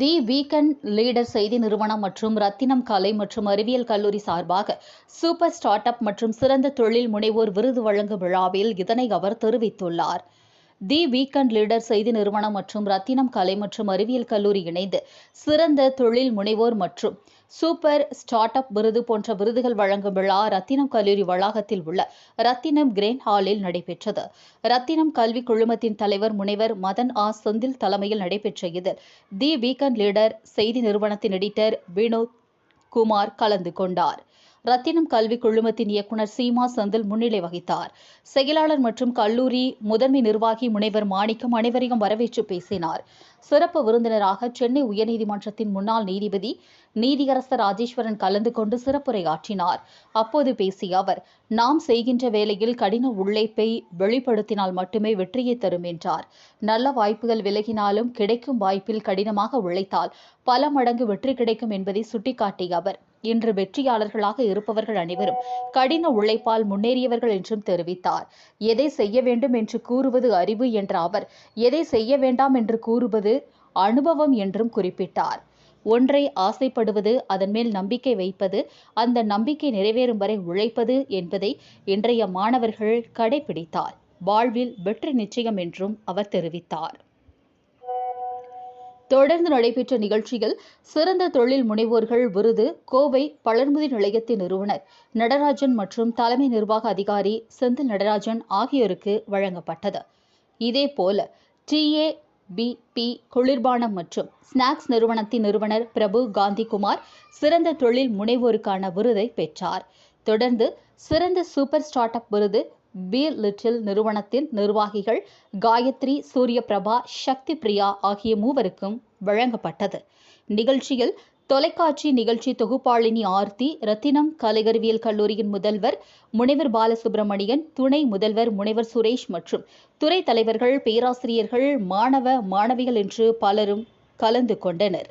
தி weekend leader செய்தி நிறுவனம் மற்றும் ரத்தினம் கலை மற்றும் அறிவியல் கல்லூரி சார்பாக சூப்பர் ஸ்டார்ட் அப் மற்றும் சிறந்த தொழில் முனைவோர் விருது வழங்கும் விழாவில் இதனை அவர் தெரிவித்துள்ளார். தி வீக்கெண்ட் லீடர் செய்தி நிறுவனம் மற்றும் ரத்தினம் கலை மற்றும் அறிவியல் கல்லூரி இணைந்து சிறந்த தொழில் முனைவோர் மற்றும் சூப்பர் ஸ்டார்ட் அப் விருது போன்ற விருதுகள் வழங்கும் விழா ரத்தினம் கல்லூரி வளாகத்தில் உள்ள ரத்தினம் கிரேன் ஹாலில் நடைபெற்றது. ரத்தினம் கல்வி குழுமத்தின் தலைவர் முனைவர் மதன் ஆ. செந்தில் தலைமையில் நடைபெற்ற இதில் தி வீக்கெண்ட் லீடர் செய்தி நிறுவனத்தின் எடிட்டர் வினோத் குமார் கலந்து கொண்டார். ரத்தினம் கல்வி குழுமத்தின் இயக்குநர் சீமா செந்தில் முன்னிலை வகித்தார். செயலாளர் மற்றும் கல்லூரி முதன்மை நிர்வாகி முனைவர் மாணிக்கம் அனைவரையும் வரவேற்று பேசினார். சிறப்பு விருந்தினராக சென்னை உயர்நீதிமன்றத்தின் முன்னாள் நீதிபதி நீதியரசர் ராஜேஸ்வரன் கலந்து கொண்டு சிறப்புரையாற்றினார். அப்போது பேசிய அவர் நாம் செய்கின்ற வேலையில் கடின உழைப்பை வெளிப்படுத்தினால் மட்டுமே வெற்றியை தரும் என்றார். நல்ல வாய்ப்புகள் விலகினாலும் கிடைக்கும் வாய்ப்பில் கடினமாக உழைத்தால் பல மடங்கு வெற்றி கிடைக்கும் என்பதை சுட்டிக்காட்டிய அவர் இன்று வெற்றியாளர்களாக இருப்பவர்கள் அனைவரும் கடின உழைப்பால் முன்னேறியவர்கள் என்றும் தெரிவித்தார். எதை செய்ய வேண்டும் என்று கூறுவது அறிவு என்ற அவர் எதை செய்ய வேண்டாம் என்று கூறுவது அனுபவம் என்றும் குறிப்பிட்டார். ஒன்றை ஆசைப்படுவது அதன் மேல் நம்பிக்கை வைப்பது அந்த நம்பிக்கை நிறைவேறும் வரை உழைப்பது என்பதை இன்றைய மாணவர்கள் கடைபிடித்தார். வாழ்வில் வெற்றி நிச்சயம் என்றும் அவர் தெரிவித்தார். தொடர்ந்து நடைபெற்ற நிகழ்ச்சியில் சிறந்த தொழில் முனைவோர்கள் விருது கோவை பழர்முதி நிலையத்தின் நிறுவனர் நடராஜன் மற்றும் தலைமை நிர்வாக அதிகாரி செந்தில் நடராஜன் ஆகியோருக்கு வழங்கப்பட்டது. இதேபோல டிஏ பிபி குளிர்பானம் மற்றும் ஸ்நாக்ஸ் நிறுவனத்தின் நிறுவனர் பிரபு காந்திகுமார் சிறந்த தொழில் முனைவோருக்கான விருதை பெற்றார். தொடர்ந்து சிறந்த சூப்பர் ஸ்டார்ட் அப் விருது பி லிட்டில் நிறுவனத்தின் நிர்வாகிகள் காயத்ரி சூரியபிரபா சக்தி பிரியா ஆகிய மூவருக்கும் வழங்கப்பட்டது. நிகழ்ச்சியில் தொலைக்காட்சி நிகழ்ச்சி தொகுப்பாளினி ஆர்த்தி ரத்தினம் கலையறிவியல் கல்லூரியின் முதல்வர் முனைவர் பாலசுப்ரமணியன் துணை முதல்வர் முனைவர் சுரேஷ் மற்றும் துறை தலைவர்கள் பேராசிரியர்கள் மாணவ மாணவிகள் என்று பலரும் கலந்து கொண்டனர்.